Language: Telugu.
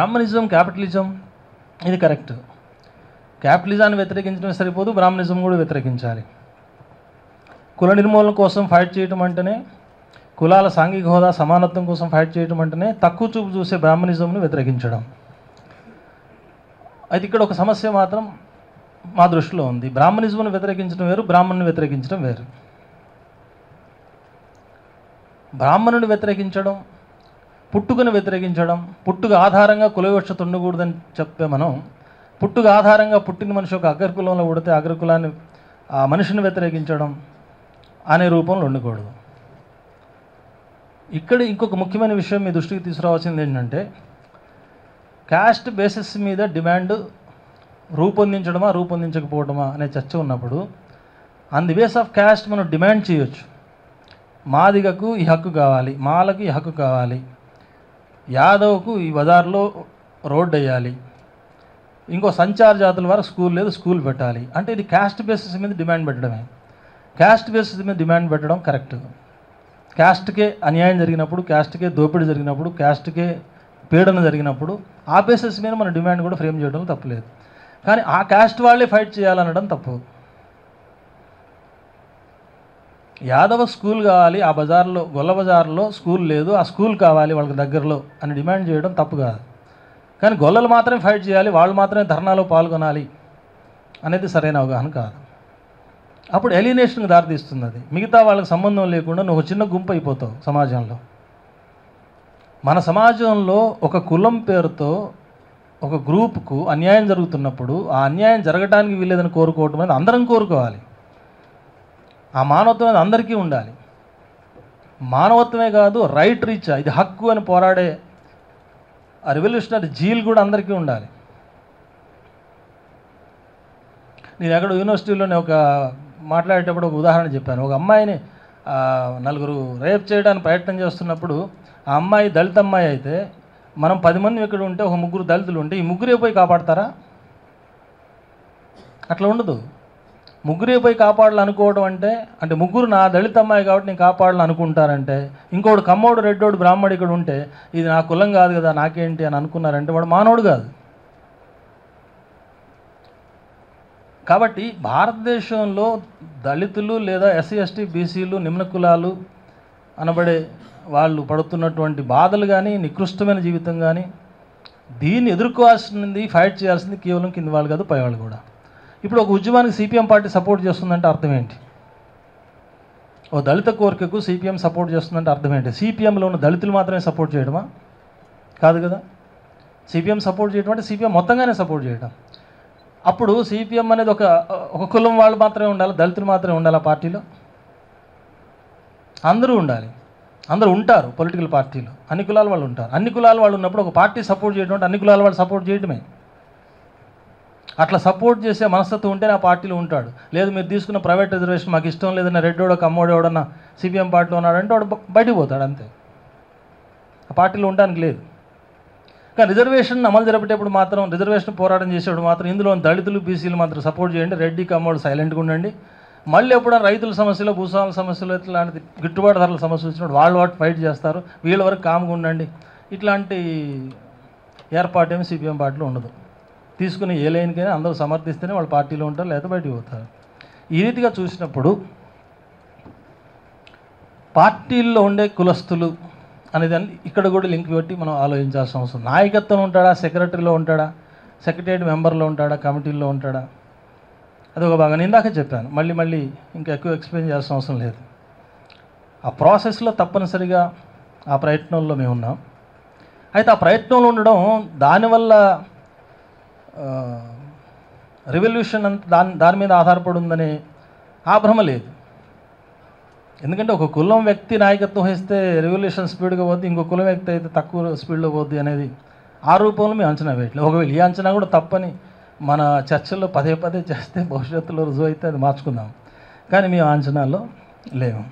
బ్రాహ్మణిజం క్యాపిటలిజం ఇది కరెక్ట్. క్యాపిటలిజాన్ని వ్యతిరేకించడం సరిపోదు బ్రాహ్మణిజం కూడా వ్యతిరేకించాలి. కుల నిర్మూలన కోసం ఫైట్ చేయటం అంటేనే కులాల సాంఘిక హోదా సమానత్వం కోసం ఫైట్ చేయటం అంటేనే తక్కువ చూపు చూసే బ్రాహ్మణిజంను వ్యతిరేకించడం. అయితే ఇక్కడ ఒక సమస్య మాత్రం మా దృష్టిలో ఉంది. బ్రాహ్మణిజంను వ్యతిరేకించడం వేరు బ్రాహ్మణుని వ్యతిరేకించడం వేరు. బ్రాహ్మణుని వ్యతిరేకించడం పుట్టుకను వ్యతిరేకించడం పుట్టుక ఆధారంగా కులవివక్ష ఉండకూడదని చెప్పే మనం పుట్టుక ఆధారంగా పుట్టిన మనిషి ఒక అగ్రకులంలో ఉడితే అగ్రకులాన్ని ఆ మనిషిని వ్యతిరేకించడం అనే రూపంలో ఉండకూడదు. ఇక్కడ ఇంకొక ముఖ్యమైన విషయం మీ దృష్టికి తీసుకురావాల్సింది ఏంటంటే క్యాస్ట్ బేసిస్ మీద డిమాండ్ రూపొందించడమా రూపొందించకపోవడమా అనే చర్చ ఉన్నప్పుడు on the base of caste మనం డిమాండ్ చేయొచ్చు. మాదిగకు ఈ హక్కు కావాలి మాలకు ఈ హక్కు కావాలి యాదవ్కు ఈ బజార్లో రోడ్ వేయాలి. ఇంకో సంచార జాతుల వారు స్కూల్ లేదు స్కూల్ పెట్టాలి. అంటే ఇది క్యాస్ట్ బేసిస్ మీద డిమాండ్ పెట్టడమే. క్యాస్ట్ బేసిస్ మీద డిమాండ్ పెట్టడం కరెక్ట్ క్యాస్ట్కే అన్యాయం జరిగినప్పుడు క్యాస్ట్కే దోపిడీ జరిగినప్పుడు క్యాస్ట్కే పీడన జరిగినప్పుడు ఆ బేసిస్ మీద మన డిమాండ్ కూడా ఫ్రేమ్ చేయడం తప్పులేదు కానీ ఆ క్యాస్ట్ వాళ్ళే ఫైట్ చేయాలనడం తప్పు. యాదవ స్కూల్ కావాలి ఆ బజార్లో గొల్ల బజార్లో స్కూల్ లేదు ఆ స్కూల్ కావాలి వాళ్ళకి దగ్గరలో అని డిమాండ్ చేయడం తప్పు కాదు. కానీ గొల్లలు మాత్రమే ఫైట్ చేయాలి వాళ్ళు మాత్రమే ధర్నాలో పాల్గొనాలి అనేది సరైన అవగాహన కాదు. అప్పుడు ఎలినేషన్కి దారితీస్తుంది అది. మిగతా వాళ్ళకి సంబంధం లేకుండా నువ్వు ఒక చిన్న గుంపు అయిపోతావు సమాజంలో. మన సమాజంలో ఒక కులం పేరుతో ఒక గ్రూప్కు అన్యాయం జరుగుతున్నప్పుడు ఆ అన్యాయం జరగడానికి వీలేదని కోరుకోవటం అనేది అందరం కోరుకోవాలి. ఆ మానవత్వం అనేది అందరికీ ఉండాలి. మానవత్వమే కాదు రైట్ రీచ్ ఇది హక్కు అని పోరాడే ఆ రెవల్యూషనరీ జీల్ కూడా అందరికీ ఉండాలి. నేను ఎక్కడ యూనివర్సిటీలోనే ఒక మాట్లాడేటప్పుడు ఒక ఉదాహరణ చెప్పాను. ఒక అమ్మాయిని నలుగురు రేప్ చేయడానికి ప్రయత్నం చేస్తున్నప్పుడు ఆ అమ్మాయి దళిత అమ్మాయి అయితే మనం పది మంది ఇక్కడ ఉంటే ఒక ముగ్గురు దళితులు ఉంటే ఈ ముగ్గురే పోయి కాపాడతారా? అట్లా ఉండదు. ముగ్గురే పోయి కాపాడాలనుకోవడం అంటే అంటే ముగ్గురు నా దళిత అమ్మాయి కాబట్టి నేను కాపాడాలనుకుంటారంటే ఇంకోడు కమ్మోడు రెడ్డోడు బ్రాహ్మడు ఇక్కడ ఉంటే ఇది నా కులం కాదు కదా నాకేంటి అని అనుకున్నారంటే వాడు మానవుడు కాదు. కాబట్టి భారతదేశంలో దళితులు లేదా ఎస్సీ ఎస్టీ బీసీలు నిమ్న కులాలు అనబడే వాళ్ళు పడుతున్నటువంటి బాధలు కానీ నికృష్టమైన జీవితం కానీ దీన్ని ఎదుర్కోవాల్సింది ఫైట్ చేయాల్సింది కేవలం కింది వాళ్ళు కాదు పైవాళ్ళు కూడా. ఇప్పుడు ఒక ఉద్యమానికి సిపిఎం పార్టీ సపోర్ట్ చేస్తుందంటే అర్థం ఏంటి? ఓ దళిత కోరికకు సిపిఎం సపోర్ట్ చేస్తుందంటే అర్థం ఏంటి? సిపిఎంలో ఉన్న దళితులు మాత్రమే సపోర్ట్ చేయడమా? కాదు కదా. సిపిఎం సపోర్ట్ చేయడం అంటే సిపిఎం మొత్తంగానే సపోర్ట్ చేయడం అప్పుడు సిపిఎం అనేది ఒక ఒక కులం వాళ్ళు మాత్రమే ఉండాలి? దళితులు మాత్రమే ఉండాలి ఆ పార్టీలో? అందరూ ఉండాలి. అందరూ ఉంటారు పొలిటికల్ పార్టీలు. అన్ని కులాల వాళ్ళు ఉంటారు. అన్ని కులాల వాళ్ళు ఉన్నప్పుడు ఒక పార్టీ సపోర్ట్ చేయడం అంటే అన్ని కులాల వాళ్ళు సపోర్ట్ చేయడమే అట్లా సపోర్ట్ చేసే మనస్తత్వం ఉంటేనే ఆ పార్టీలో ఉంటాడు. లేదు మీరు తీసుకున్న ప్రైవేట్ రిజర్వేషన్ మాకు ఇష్టం లేదన్న రెడ్డోడో కమ్మోడో ఎవడన్నా సిపిఎం పార్టీలో ఉన్నాడంటే వాడు బ- బయటికి పోతాడు అంతే. ఆ పార్టీలో ఉండడానికి లేదు. కానీ రిజర్వేషన్ అమలు జరిపేటప్పుడు మాత్రం రిజర్వేషన్ పోరాటం చేసేప్పుడు మాత్రం ఇందులో దళితులు బీసీలు మాత్రం సపోర్ట్ చేయండి రెడ్డి కమ్మోడు సైలెంట్గా ఉండండి. మళ్ళీ ఎప్పుడైనా రైతుల సమస్యలు భూస్వాముల సమస్యలు ఇట్లాంటి గిట్టుబాటు ధరల సమస్యలు వచ్చినప్పుడు వాళ్ళు వాటి ఫైట్ చేస్తారు. వీళ్ళ వరకు కామ్గా ఉండండి. ఇట్లాంటి ఏర్పాటు ఏమి సిపిఎం పార్టీలో ఉండదు. తీసుకుని ఏ లైన్కైనా అందరూ సమర్థిస్తేనే వాళ్ళు పార్టీలో ఉంటారు లేదా బయటకు పోతారు. ఈ రీతిగా చూసినప్పుడు పార్టీల్లో ఉండే కులస్తులు అనేది ఇక్కడ కూడా లింక్ పెట్టి మనం ఆలోచించాల్సిన అవసరం. నాయకత్వం ఉంటాడా సెక్రటరీలో ఉంటాడా సెక్రటరీ మెంబర్లో ఉంటాడా కమిటీల్లో ఉంటాడా? అది ఒక భాగం. నేను ఇందాక చెప్పాను మళ్ళీ మళ్ళీ ఇంకా ఎక్కువ ఎక్స్ప్లెయిన్ చేయాల్సిన అవసరం లేదు. ఆ ప్రాసెస్లో తప్పనిసరిగా ఆ ప్రయత్నంలో మేము ఉన్నాం అయితే ఆ ప్రయత్నంలో ఉండడం దానివల్ల రెవల్యూషన్ అంత దాని దాని మీద ఆధారపడి ఉందనే ఆ భ్రమ లేదు. ఎందుకంటే ఒక కులం వ్యక్తి నాయకత్వం వహిస్తే రెవల్యూషన్ స్పీడ్గా పోద్ది ఇంకో కులం వ్యక్తి అయితే తక్కువ స్పీడ్లో పోద్ది అనేది ఆ రూపంలో మేము అంచనా వేయట్లేదు. ఒకవేళ ఈ అంచనా కూడా తప్పని మన చర్చల్లో పదే పదే చేస్తే భవిష్యత్తులో రుజువు అయితే అది మార్చుకుందాం. కానీ మేము ఆ అంచనాల్లో లేము.